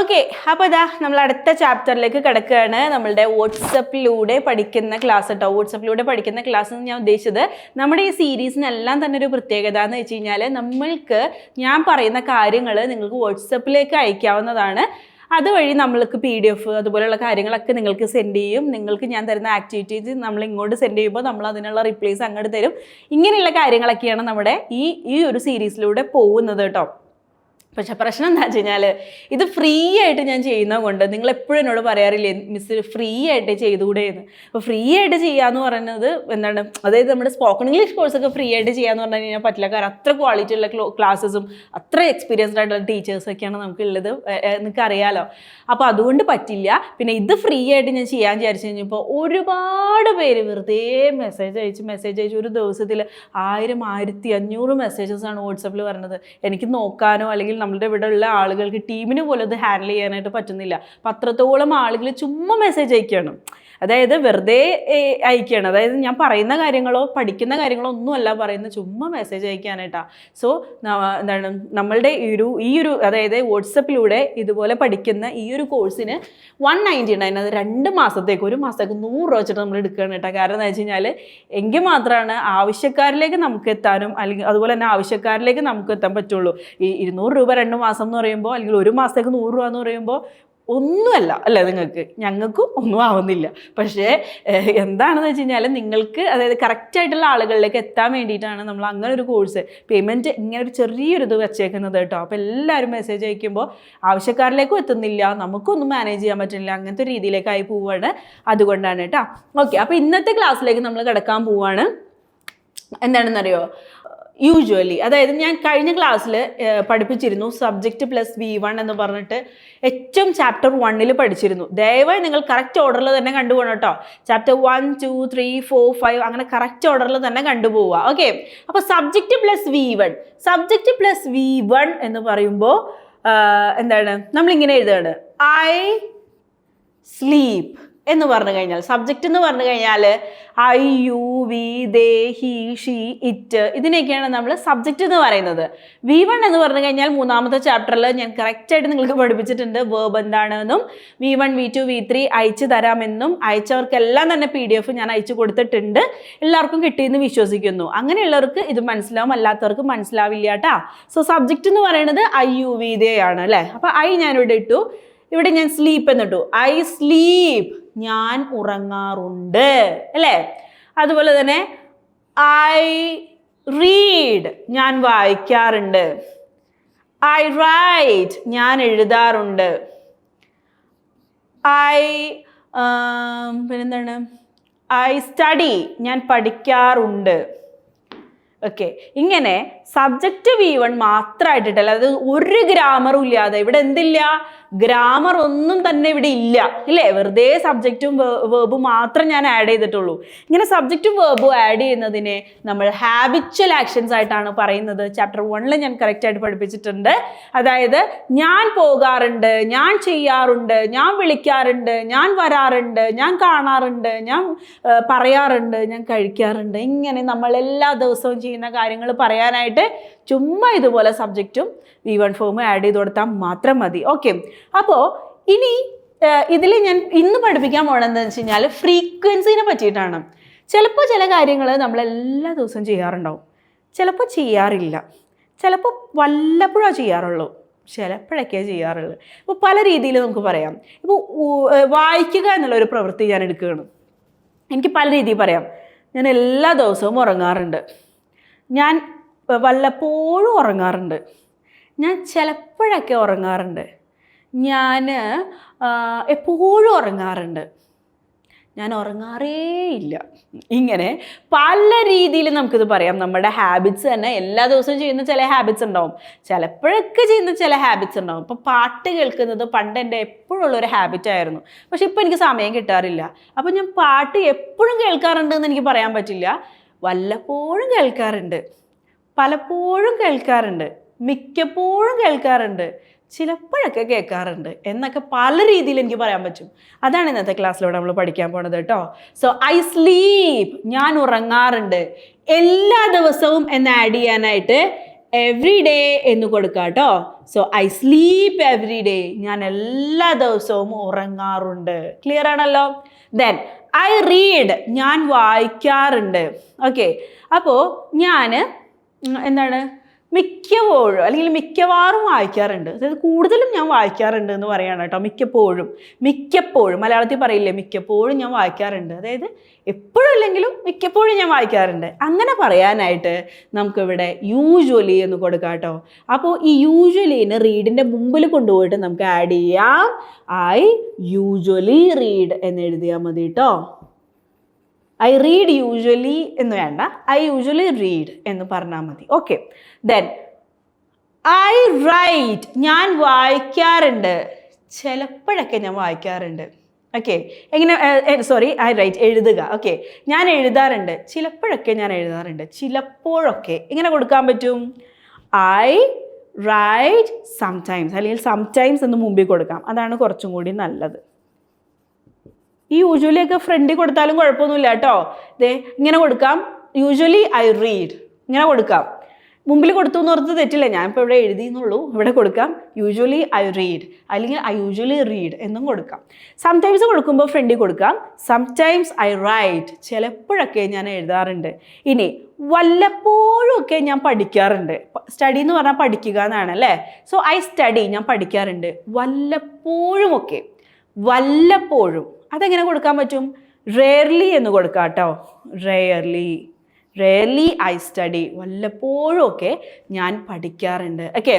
Okay അപ്പോൾ ഇതാ നമ്മൾ അടുത്ത ചാപ്റ്ററിലേക്ക് കിടക്കുകയാണ്. നമ്മളുടെ വാട്സപ്പിലൂടെ പഠിക്കുന്ന ക്ലാസ് കേട്ടോ വാട്സപ്പിലൂടെ പഠിക്കുന്ന ക്ലാസ് എന്ന് ഞാൻ ഉദ്ദേശിച്ചത് നമ്മുടെ ഈ സീരീസിനെല്ലാം തന്നെ ഒരു പ്രത്യേകത എന്ന് വെച്ച് കഴിഞ്ഞാൽ നമ്മൾക്ക് ഞാൻ പറയുന്ന കാര്യങ്ങൾ നിങ്ങൾക്ക് വാട്സപ്പിലേക്ക് അയക്കാവുന്നതാണ്. അതുവഴി നമ്മൾക്ക് പി ഡി എഫ് അതുപോലെയുള്ള കാര്യങ്ങളൊക്കെ നിങ്ങൾക്ക് സെൻഡ് ചെയ്യും. നിങ്ങൾക്ക് ഞാൻ തരുന്ന ആക്ടിവിറ്റീസ് നമ്മൾ ഇങ്ങോട്ട് സെൻഡ് ചെയ്യുമ്പോൾ നമ്മൾ അതിനുള്ള റിപ്ലൈസ് അങ്ങോട്ട് തരും. ഇങ്ങനെയുള്ള കാര്യങ്ങളൊക്കെയാണ് നമ്മുടെ ഈ ഈ ഒരു സീരീസിലൂടെ പോകുന്നത് കേട്ടോ പക്ഷെ പ്രശ്നം എന്താ വെച്ച് കഴിഞ്ഞാൽ ഇത് ഫ്രീ ആയിട്ട് ഞാൻ ചെയ്യുന്നത് കൊണ്ട് നിങ്ങൾ എപ്പോഴും എന്നോട് പറയാറില്ലേ മിസ് ഫ്രീ ആയിട്ട് ചെയ്തുകൂടെ എന്ന് അപ്പോൾ ഫ്രീ ആയിട്ട് ചെയ്യാന്ന് പറയുന്നത് എന്താണ് അതായത് നമ്മുടെ സ്പോക്കൺ ഇംഗ്ലീഷ് കോഴ്സൊക്കെ ഫ്രീ ആയിട്ട് ചെയ്യാന്ന് പറഞ്ഞു കഴിഞ്ഞാൽ പറ്റില്ല. കാരണം അത്ര ക്വാളിറ്റി ഉള്ള ക്ലാസ്സസും അത്ര എക്സ്പീരിയൻസ്ഡ് ആയിട്ടുള്ള ടീച്ചേഴ്സൊക്കെയാണ് നമുക്കുള്ളത്. നിങ്ങൾക്ക് അറിയാലോ. അപ്പോൾ അതുകൊണ്ട് പറ്റില്ല. പിന്നെ ഇത് ഫ്രീ ആയിട്ട് ഞാൻ ചെയ്യാൻ വിചാരിച്ചു കഴിഞ്ഞപ്പോൾ ഒരുപാട് പേര് വെറുതെ മെസ്സേജ് അയച്ച് മെസ്സേജ് അയച്ച് ഒരു ദിവസത്തിൽ ആയിരം ആയിരത്തി അഞ്ഞൂറ് മെസ്സേജസ് ആണ് വാട്സപ്പിൽ പറഞ്ഞത് എനിക്ക് നോക്കാനോ അല്ലെങ്കിൽ നമ്മുടെ ഇവിടെ ഉള്ള ആളുകൾക്ക് ടീമിന് പോലും അത് ഹാൻഡിൽ ചെയ്യാനായിട്ട് പറ്റുന്നില്ല. പത്രത്തോളം ആളുകൾ ചുമ്മാ മെസ്സേജ് അയക്കുകയാണ്. അതായത് വെറുതെ അയക്കുകയാണ്. അതായത് ഞാൻ പറയുന്ന കാര്യങ്ങളോ പഠിക്കുന്ന കാര്യങ്ങളോ ഒന്നുമല്ല പറയുന്നത് ചുമ്മാ മെസ്സേജ് അയക്കാനായിട്ടാണ് സോ എന്താണ് നമ്മളുടെ ഈ ഒരു ഈ ഒരു അതായത് വാട്സപ്പിലൂടെ ഇതുപോലെ പഠിക്കുന്ന ഈ ഒരു കോഴ്സിന് വൺ നയന്റി നയൻ അത് രണ്ട് മാസത്തേക്ക് ഒരു മാസത്തേക്ക് നൂറ് രൂപ വെച്ചിട്ട് നമ്മൾ എടുക്കുകയാണ് കേട്ടോ. കാരണം എന്താ വെച്ച് കഴിഞ്ഞാൽ എങ്കിൽ മാത്രമാണ് ആവശ്യക്കാരിലേക്ക് നമുക്ക് എത്താനും അല്ലെങ്കിൽ അതുപോലെ തന്നെ ആവശ്യക്കാരിലേക്ക് നമുക്ക് എത്താൻ പറ്റുള്ളൂ. ഈ ഇരുന്നൂറ് രൂപ രണ്ട് മാസം എന്ന് പറയുമ്പോൾ അല്ലെങ്കിൽ ഒരു മാസത്തേക്ക് നൂറ് രൂപ എന്ന് പറയുമ്പോൾ ഒന്നുമല്ല അല്ലേ നിങ്ങൾക്ക്? ഞങ്ങൾക്കും ഒന്നും ആവുന്നില്ല. പക്ഷേ എന്താണെന്ന് വെച്ച് കഴിഞ്ഞാൽ നിങ്ങൾക്ക് അതായത് കറക്റ്റായിട്ടുള്ള ആളുകളിലേക്ക് എത്താൻ വേണ്ടിയിട്ടാണ് നമ്മൾ അങ്ങനെ ഒരു കോഴ്സ് പേയ്മെന്റ് ഇങ്ങനെ ഒരു ചെറിയൊരു ഇത് വെച്ചേക്കുന്നത് കേട്ടോ. അപ്പോൾ എല്ലാവരും മെസ്സേജ് അയക്കുമ്പോൾ ആവശ്യക്കാരിലേക്കും എത്തുന്നില്ല നമുക്കൊന്നും മാനേജ് ചെയ്യാൻ പറ്റുന്നില്ല അങ്ങനത്തെ രീതിയിലേക്കായി പോവുകയാണ് അതുകൊണ്ടാണ് കേട്ടോ. ഓക്കെ അപ്പോൾ ഇന്നത്തെ ക്ലാസ്സിലേക്ക് നമ്മൾ കിടക്കാൻ പോവുകയാണ് എന്താണെന്നറിയോ? യൂഷ്വലി അതായത് ഞാൻ കഴിഞ്ഞ ക്ലാസ്സിൽ പഠിപ്പിച്ചിരുന്നു സബ്ജക്റ്റ് പ്ലസ് വി വൺ എന്ന് പറഞ്ഞിട്ട് ഏറ്റവും ചാപ്റ്റർ വണ്ണിൽ പഠിച്ചിരുന്നു. ദയവായി നിങ്ങൾ കറക്റ്റ് ഓർഡറിൽ തന്നെ കണ്ടുപോകണം കേട്ടോ chapter one two three four five അങ്ങനെ കറക്റ്റ് ഓർഡറിൽ തന്നെ കണ്ടുപോവുക ഓക്കെ അപ്പോൾ subject plus V one subject plus V one എന്ന് പറയുമ്പോൾ എന്താണ്? നമ്മളിങ്ങനെ എഴുതുകയാണ് ഐ സ്ലീപ്പ് എന്ന് പറഞ്ഞു കഴിഞ്ഞാൽ സബ്ജക്റ്റ് എന്ന് പറഞ്ഞു കഴിഞ്ഞാൽ I you we they he she it ഇതിനെയൊക്കെയാണ് നമ്മൾ സബ്ജക്റ്റ് എന്ന് പറയുന്നത്. വി വൺ എന്ന് പറഞ്ഞു കഴിഞ്ഞാൽ മൂന്നാമത്തെ ചാപ്റ്ററിൽ ഞാൻ കറക്റ്റായിട്ട് നിങ്ങൾക്ക് പഠിപ്പിച്ചിട്ടുണ്ട്. വേർബ് എന്താണെന്നും V one V two V three അയച്ചു തരാമെന്നും അയച്ചവർക്കെല്ലാം തന്നെ പി ഡി എഫ് ഞാൻ അയച്ചു കൊടുത്തിട്ടുണ്ട്. എല്ലാവർക്കും കിട്ടിയെന്ന് വിശ്വസിക്കുന്നു. അങ്ങനെയുള്ളവർക്ക് ഇത് മനസ്സിലാവും അല്ലാത്തവർക്ക് മനസ്സിലാവില്ല കേട്ടാ സോ സബ്ജക്റ്റ് എന്ന് പറയുന്നത് ഐ യു വി ദേ ആണ് അല്ലേ? അപ്പോൾ ഐ ഞാനിവിടെ ഇട്ടു. ഇവിടെ ഞാൻ സ്ലീപ്പ് എന്നിട്ടു ഐ സ്ലീപ്പ് ഞാൻ ഉറങ്ങാറുണ്ട്. അല്ലേ? അതുപോലെ തന്നെ ഐ റീഡ് ഞാൻ വായിക്കാറുണ്ട്. ഐ റൈറ്റ് ഞാൻ എഴുതാറുണ്ട്. ഐ പിന്നെന്താണ്? ഐ സ്റ്റഡി ഞാൻ പഠിക്കാറുണ്ട്. ഓക്കെ ഇങ്ങനെ സബ്ജക്റ്റ് വി വൺ മാത്രമായിട്ടിട്ടല്ല അത് ഒരു ഗ്രാമറും ഇല്ലാതെ. ഇവിടെ എന്തില്ല? ഗ്രാമർ ഒന്നും തന്നെ ഇവിടെ ഇല്ല. ഇല്ലേ? വെറുതെ സബ്ജക്റ്റും വേർബും മാത്രം ഞാൻ ആഡ് ചെയ്തിട്ടുള്ളൂ. ഇങ്ങനെ സബ്ജക്റ്റും വേർബും ആഡ് ചെയ്യുന്നതിനെ നമ്മൾ ഹാബിച്വൽ ആക്ഷൻസ് ആയിട്ടാണ് പറയുന്നത്. ചാപ്റ്റർ വണ്ണിൽ ഞാൻ കറക്റ്റായിട്ട് പഠിപ്പിച്ചിട്ടുണ്ട്. അതായത് ഞാൻ പോകാറുണ്ട് ഞാൻ ചെയ്യാറുണ്ട് ഞാൻ വിളിക്കാറുണ്ട് ഞാൻ വരാറുണ്ട് ഞാൻ കാണാറുണ്ട് ഞാൻ പറയാറുണ്ട് ഞാൻ കഴിക്കാറുണ്ട്. ഇങ്ങനെ നമ്മൾ എല്ലാ ദിവസവും ചെയ്യുന്ന കാര്യങ്ങൾ പറയാനായിട്ട് ചുമ്മാ ഇതുപോലെ സബ്ജക്റ്റും വി വൺ ഫോമും ആഡ് ചെയ്ത് കൊടുത്താൽ മാത്രം മതി. ഓക്കെ അപ്പോൾ ഇനി ഇതിൽ ഞാൻ ഇന്ന് പഠിപ്പിക്കാൻ പോകണമെന്ന് വെച്ച് കഴിഞ്ഞാൽ ഫ്രീക്വൻസിനെ പറ്റിയിട്ടാണ്. ചിലപ്പോൾ ചില കാര്യങ്ങൾ നമ്മൾ എല്ലാ ദിവസവും ചെയ്യാറുണ്ടാവും. ചിലപ്പോൾ ചെയ്യാറില്ല. ചിലപ്പോൾ വല്ലപ്പോഴാണ് ചെയ്യാറുള്ളൂ. ചിലപ്പോഴൊക്കെയാണ് ചെയ്യാറുള്ളൂ. ഇപ്പോൾ പല രീതിയിൽ നമുക്ക് പറയാം. ഇപ്പോൾ വായിക്കുക എന്നുള്ളൊരു പ്രവൃത്തി ഞാൻ എടുക്കുകയാണ്. എനിക്ക് പല രീതിയിൽ പറയാം. ഞാൻ എല്ലാ ദിവസവും ഉറങ്ങാറുണ്ട്. ഞാൻ വല്ലപ്പോഴും ഉറങ്ങാറുണ്ട്. ഞാൻ ചിലപ്പോഴൊക്കെ ഉറങ്ങാറുണ്ട്. ഞാൻ എപ്പോഴും ഉറങ്ങാറുണ്ട്. ഞാൻ ഉറങ്ങാറേ ഇല്ല ഇങ്ങനെ പല രീതിയിൽ നമുക്കിത് പറയാം. നമ്മുടെ ഹാബിറ്റ്സ് തന്നെ എല്ലാ ദിവസവും ചെയ്യുന്ന ചില ഹാബിറ്റ്സ് ഉണ്ടാവും. ചിലപ്പോഴൊക്കെ ചെയ്യുന്ന ചില ഹാബിറ്റ്സ് ഉണ്ടാവും. ഇപ്പോൾ പാട്ട് കേൾക്കുന്നത് പണ്ട് എന്റെ എപ്പോഴും ഉള്ളൊരു ഹാബിറ്റ് ആയിരുന്നു. പക്ഷെ ഇപ്പോൾ എനിക്ക് സമയം കിട്ടാറില്ല. അപ്പോൾ ഞാൻ പാട്ട് എപ്പോഴും കേൾക്കാറുണ്ട് എന്ന് എനിക്ക് പറയാൻ പറ്റില്ല. വല്ലപ്പോഴും കേൾക്കാറുണ്ട്. പലപ്പോഴും കേൾക്കാറുണ്ട്. മിക്കപ്പോഴും കേൾക്കാറുണ്ട്. ചിലപ്പോഴൊക്കെ കേൾക്കാറുണ്ട് എന്നൊക്കെ പല രീതിയിൽ എനിക്ക് പറയാൻ പറ്റും. അതാണ് ഇന്നത്തെ ക്ലാസ്സിലൂടെ നമ്മൾ പഠിക്കാൻ പോണത് കേട്ടോ. സോ ഐ സ്ലീപ്പ് ഞാൻ ഉറങ്ങാറുണ്ട്. എല്ലാ ദിവസവും എന്ന് ആഡ് ചെയ്യാനായിട്ട് എവറി ഡേ എന്ന് കൊടുക്കാം കേട്ടോ so I sleep every day ഞാൻ എല്ലാ ദിവസവും ഉറങ്ങാറുണ്ട്. ക്ലിയർ ആണല്ലോ? ദെൻ ഐ റീഡ് ഞാൻ വായിക്കാറുണ്ട്. ഓക്കെ അപ്പോൾ ഞാൻ എന്താണ്? മിക്കപ്പോഴും അല്ലെങ്കിൽ മിക്കവാറും വായിക്കാറുണ്ട്. അതായത് കൂടുതലും ഞാൻ വായിക്കാറുണ്ട് എന്ന് പറയാണ് കേട്ടോ മിക്കപ്പോഴും. മിക്കപ്പോഴും മലയാളത്തിൽ പറയില്ലേ മിക്കപ്പോഴും ഞാൻ വായിക്കാറുണ്ട്. അതായത് എപ്പോഴും അല്ലെങ്കിലും മിക്കപ്പോഴും ഞാൻ വായിക്കാറുണ്ട്. അങ്ങനെ പറയാനായിട്ട് നമുക്കിവിടെ യൂഷ്വലി എന്ന് കൊടുക്കാം കേട്ടോ. അപ്പോൾ ഈ യൂഷ്വലിന് റീഡിന്റെ മുമ്പിൽ കൊണ്ടുപോയിട്ട് നമുക്ക് ആഡ് ചെയ്യാം. ഐ യൂഷ്വലി റീഡ് എന്ന് എഴുതിയാൽ മതി കേട്ടോ. ഐ റീഡ് യൂഷ്വലി എന്ന് വേണ്ട. ഐ യൂഷ്വലി റീഡ് എന്ന് പറഞ്ഞാൽ മതി. ഓക്കെ ദെൻ ഐ റൈറ്റ് ഞാൻ വായിക്കാറുണ്ട്. ചിലപ്പോഴൊക്കെ ഞാൻ വായിക്കാറുണ്ട്. ഓക്കെ എങ്ങനെ സോറി ഐ റൈറ്റ് എഴുതുക. ഓക്കെ ഞാൻ എഴുതാറുണ്ട്. ചിലപ്പോഴൊക്കെ ഞാൻ എഴുതാറുണ്ട്. ചിലപ്പോഴൊക്കെ എങ്ങനെ കൊടുക്കാൻ പറ്റും? ഐ റൈറ്റ് സംടൈംസ് അല്ലെങ്കിൽ സംടൈംസ് എന്ന് മുമ്പിൽ കൊടുക്കാം. അതാണ് കുറച്ചും കൂടി നല്ലത്. ഈ യൂഷ്വലി ഫ്രണ്ടിൽ കൊടുത്താലും കുഴപ്പമൊന്നുമില്ല കേട്ടോ. ദേ ഇങ്ങനെ കൊടുക്കാം. യൂഷ്വലി ഐ റീഡ് ഇങ്ങനെ കൊടുക്കാം. മുമ്പിൽ കൊടുത്തു എന്ന് ഓർത്ത് തെറ്റില്ല. ഞാൻ ഇപ്പോൾ ഇവിടെ എഴുതിയെന്നുള്ളൂ. ഇവിടെ കൊടുക്കാം. യൂഷ്വലി ഐ റീഡ് അല്ലെങ്കിൽ ഐ യൂഷ്വലി റീഡ് എന്നും കൊടുക്കാം. സംടൈംസ് കൊടുക്കുമ്പോൾ ഫ്രണ്ടിൽ കൊടുക്കാം. സംടൈംസ് ഐ റൈറ്റ് ചിലപ്പോഴൊക്കെ ഞാൻ എഴുതാറുണ്ട്. ഇനി വല്ലപ്പോഴും ഒക്കെ ഞാൻ പഠിക്കാറുണ്ട്. സ്റ്റഡി എന്ന് പറഞ്ഞാൽ പഠിക്കുക എന്നാണ് അല്ലേ? സോ ഐ സ്റ്റഡി ഞാൻ പഠിക്കാറുണ്ട്. വല്ലപ്പോഴും ഒക്കെ. വല്ലപ്പോഴും. അതെങ്ങനെ കൊടുക്കാൻ പറ്റും? റെയർലി എന്ന് കൊടുക്കാം കേട്ടോ റെയർലി റെയർലി ഐ സ്റ്റഡി വല്ലപ്പോഴും ഒക്കെ ഞാൻ പഠിക്കാറുണ്ട്. ഓക്കെ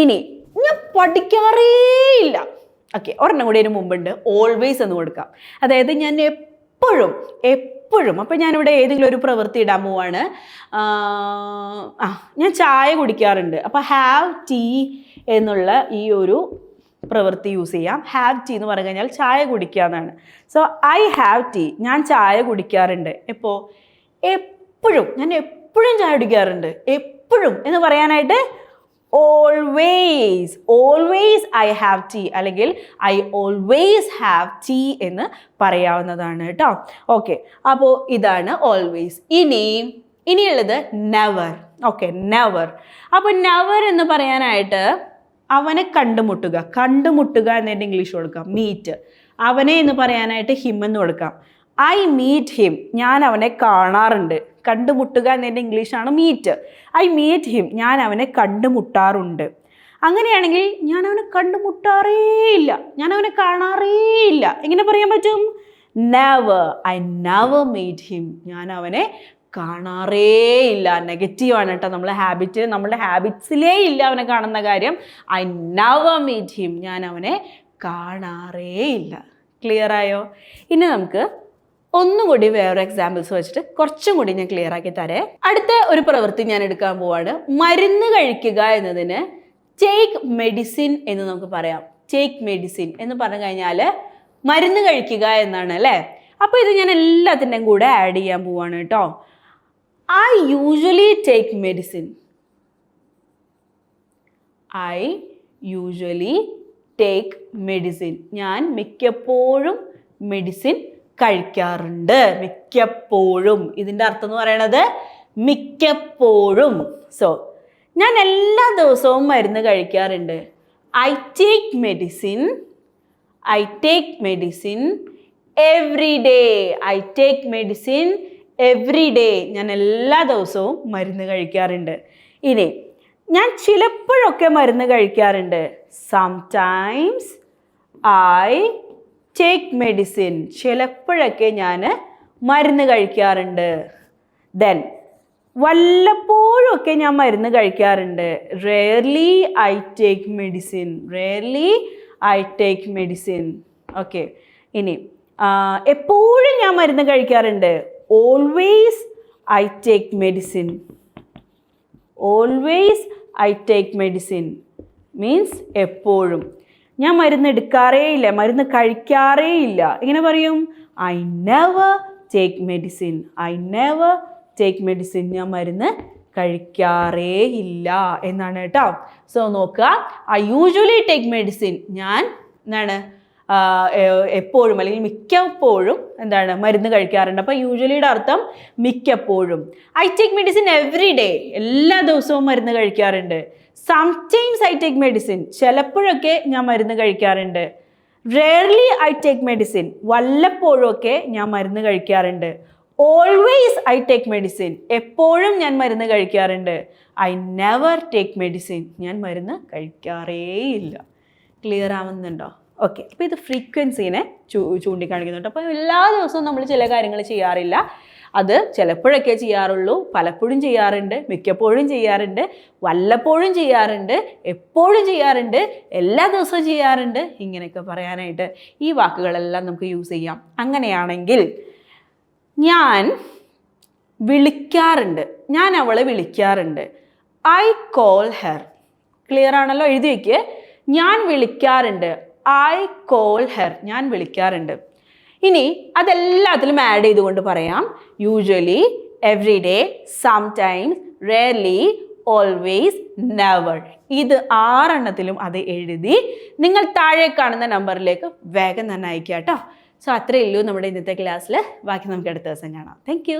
ഇനി ഞാൻ പഠിക്കാറേ ഇല്ല. ഓക്കെ ഒരെണ്ണം കൂടി അതിന് മുമ്പുണ്ട്. ഓൾവേസ് എന്ന് കൊടുക്കാം. അതായത് ഞാൻ എപ്പോഴും എപ്പോഴും അപ്പം ഞാനിവിടെ ഏതെങ്കിലും ഒരു പ്രവൃത്തി ഇടാൻ പോവാണ്. ആ ഞാൻ ചായ കുടിക്കാറുണ്ട്. അപ്പോൾ ഹാവ് ടീ എന്നുള്ള ഈ ഒരു പ്രവൃത്തി യൂസ് ചെയ്യാം. ഹാവ് ടീ എന്ന് പറഞ്ഞു കഴിഞ്ഞാൽ ചായ കുടിക്കുക എന്നാണ്. സോ ഐ ഹാവ് ടീ ഞാൻ ചായ കുടിക്കാറുണ്ട്. എപ്പോൾ എപ്പോഴും. ഞാൻ എപ്പോഴും ചായ കുടിക്കാറുണ്ട്. എപ്പോഴും. എന്ന് പറയാനായിട്ട് always always I have tea അല്ലെങ്കിൽ ഐ ഓൾവേസ് ഹാവ് ടീ എന്ന് പറയാവുന്നതാണ് കേട്ടോ ഓക്കെ അപ്പോൾ ഇതാണ് ഓൾവേസ് ഇനി ഇനിയുള്ളത് നെവർ ഓക്കെ നെവർ അപ്പോൾ നെവർ എന്ന് പറയാനായിട്ട് അവനെ കണ്ടുമുട്ടുക. കണ്ടുമുട്ടുക എന്നതിന്റെ ഇംഗ്ലീഷ് കൊടുക്കാം. മീറ്റ് അവനെ എന്ന് പറയാനായിട്ട് ഹിം എന്ന് കൊടുക്കാം. ഐ മീറ്റ് ഹിം ഞാൻ അവനെ കാണാറുണ്ട്. കണ്ടുമുട്ടുക എന്നതിന്റെ ഇംഗ്ലീഷാണ് മീറ്റ് ഐ മീറ്റ് ഹിം ഞാൻ അവനെ കണ്ടുമുട്ടാറുണ്ട്. അങ്ങനെയാണെങ്കിൽ ഞാൻ അവനെ കണ്ടുമുട്ടാറേ ഇല്ല. ഞാൻ അവനെ കാണാറേ ഇല്ല. എങ്ങനെ പറയാൻ പറ്റും? Never I never meet him ഞാൻ അവനെ കാണാറേ ഇല്ല നെഗറ്റീവാണ് കേട്ടോ നമ്മളെ ഹാബിറ്റ് നമ്മളുടെ ഹാബിറ്റ്സിലേ ഇല്ല അവനെ കാണുന്ന കാര്യം. ഐ നവർ മീറ്റ് ഹിം ഞാൻ അവനെ കാണാറേ ഇല്ല ക്ലിയർ ആയോ? ഇനി നമുക്ക് ഒന്നും കൂടി വേറെ എക്സാമ്പിൾസ് വെച്ചിട്ട് കുറച്ചും കൂടി ഞാൻ ക്ലിയർ ആക്കി തരേ. അടുത്ത ഒരു പ്രവൃത്തി ഞാൻ എടുക്കാൻ പോവാണ്. മരുന്ന് കഴിക്കുക എന്നതിന് ടേക്ക് മെഡിസിൻ എന്ന് നമുക്ക് പറയാം. ടേക്ക് മെഡിസിൻ എന്ന് പറഞ്ഞു കഴിഞ്ഞാൽ മരുന്ന് കഴിക്കുക എന്നാണ് അല്ലേ? അപ്പോൾ ഇത് ഞാൻ എല്ലാത്തിന്റെയും കൂടെ ആഡ് ചെയ്യാൻ പോവാണ് കേട്ടോ. I usually take medicine I usually take medicine ഞാൻ മിക്കപ്പോഴും മെഡിസിൻ കഴിക്കാറുണ്ട്. മിക്കപ്പോഴും. ഇതിന്റെ അർത്ഥം എന്ന് പറയണത് മിക്കപ്പോഴും. സോ ഞാൻ എല്ലാ ദിവസവും മരുന്ന് കഴിക്കാറുണ്ട്. I take medicine I take medicine every day I take medicine every day ഞാൻ എല്ലാ ദിവസവും മരുന്ന് കഴിക്കാറുണ്ട്. ഇനി ഞാൻ ചിലപ്പോഴൊക്കെ മരുന്ന് കഴിക്കാറുണ്ട്. സംടൈംസ് ഐ ടേക്ക് മെഡിസിൻ ചിലപ്പോഴൊക്കെ ഞാൻ മരുന്ന് കഴിക്കാറുണ്ട്. ദെൻ വല്ലപ്പോഴൊക്കെ ഞാൻ മരുന്ന് കഴിക്കാറുണ്ട്. Rarely I take medicine rarely I take medicine okay ഇനി എപ്പോഴും ഞാൻ മരുന്ന് കഴിക്കാറുണ്ട്. Always I take medicine always I take medicine means എപ്പോഴും. ഞാൻ മരുന്ന് എടുക്കാറേ ഇല്ല മരുന്ന് കഴിക്കാറേ ഇല്ല. എങ്ങനെ പറയും? I never take medicine I never take medicine ഞാൻ മരുന്ന് കഴിക്കാറേ ഇല്ല എന്നാണ് കേട്ടോ. സോ നോക്കുക. ഐ യൂഷ്വലി ടേക്ക് മെഡിസിൻ ഞാൻ എന്താണ്? എപ്പോഴും അല്ലെങ്കിൽ മിക്കപ്പോഴും എന്താണ് മരുന്ന് കഴിക്കാറുണ്ട്. അപ്പോൾ യൂഷ്വലിയുടെ അർത്ഥം മിക്കപ്പോഴും. I take medicine every day എല്ലാ ദിവസവും മരുന്ന് കഴിക്കാറുണ്ട്. സംടൈംസ് ഐ ടേക്ക് മെഡിസിൻ ചിലപ്പോഴൊക്കെ ഞാൻ മരുന്ന് കഴിക്കാറുണ്ട്. റെയർലി ഐ ടേക്ക് മെഡിസിൻ വല്ലപ്പോഴൊക്കെ ഞാൻ മരുന്ന് കഴിക്കാറുണ്ട്. ഓൾവേസ് ഐ ടേക്ക് മെഡിസിൻ എപ്പോഴും ഞാൻ മരുന്ന് കഴിക്കാറുണ്ട്. ഐ നെവർ ടേക്ക് മെഡിസിൻ ഞാൻ മരുന്ന് കഴിക്കാറേയില്ല. ക്ലിയർ ആവുന്നുണ്ടോ? ഓക്കെ. അപ്പോൾ ഇത് ഫ്രീക്വൻസിനെ ചൂ ചൂണ്ടിക്കാണിക്കുന്നുണ്ട്. അപ്പോൾ എല്ലാ ദിവസവും നമ്മൾ ചില കാര്യങ്ങൾ ചെയ്യാറില്ല. അത് ചിലപ്പോഴൊക്കെ ചെയ്യാറുള്ളൂ. പലപ്പോഴും ചെയ്യാറുണ്ട്. മിക്കപ്പോഴും ചെയ്യാറുണ്ട്. വല്ലപ്പോഴും ചെയ്യാറുണ്ട്. എപ്പോഴും ചെയ്യാറുണ്ട്. എല്ലാ ദിവസവും ചെയ്യാറുണ്ട്. ഇങ്ങനെയൊക്കെ പറയാനായിട്ട് ഈ വാക്കുകളെല്ലാം നമുക്ക് യൂസ് ചെയ്യാം. അങ്ങനെയാണെങ്കിൽ ഞാൻ വിളിക്കാറുണ്ട്. ഞാൻ അവളെ വിളിക്കാറുണ്ട്. ഐ കോൾ ഹെർ ക്ലിയർ ആണല്ലോ? എഴുതി വയ്ക്ക് ഞാൻ വിളിക്കാറുണ്ട്. ഐ കോൾ ഹെർ ഞാൻ വിളിക്കാറുണ്ട്. ഇനി അതെല്ലാത്തിലും ആഡ് ചെയ്തുകൊണ്ട് പറയാം. Usually every day sometimes rarely always never ഇത് ആറെണ്ണത്തിലും അത് എഴുതി നിങ്ങൾ താഴെ കാണുന്ന നമ്പറിലേക്ക് വേഗം തന്നെ അയക്കുക കേട്ടോ. സോ അത്രയേ ഉള്ളൂ നമ്മുടെ ഇന്നത്തെ ക്ലാസ്സിൽ ബാക്കി നമുക്ക് അടുത്ത ദിവസം കാണാം. താങ്ക്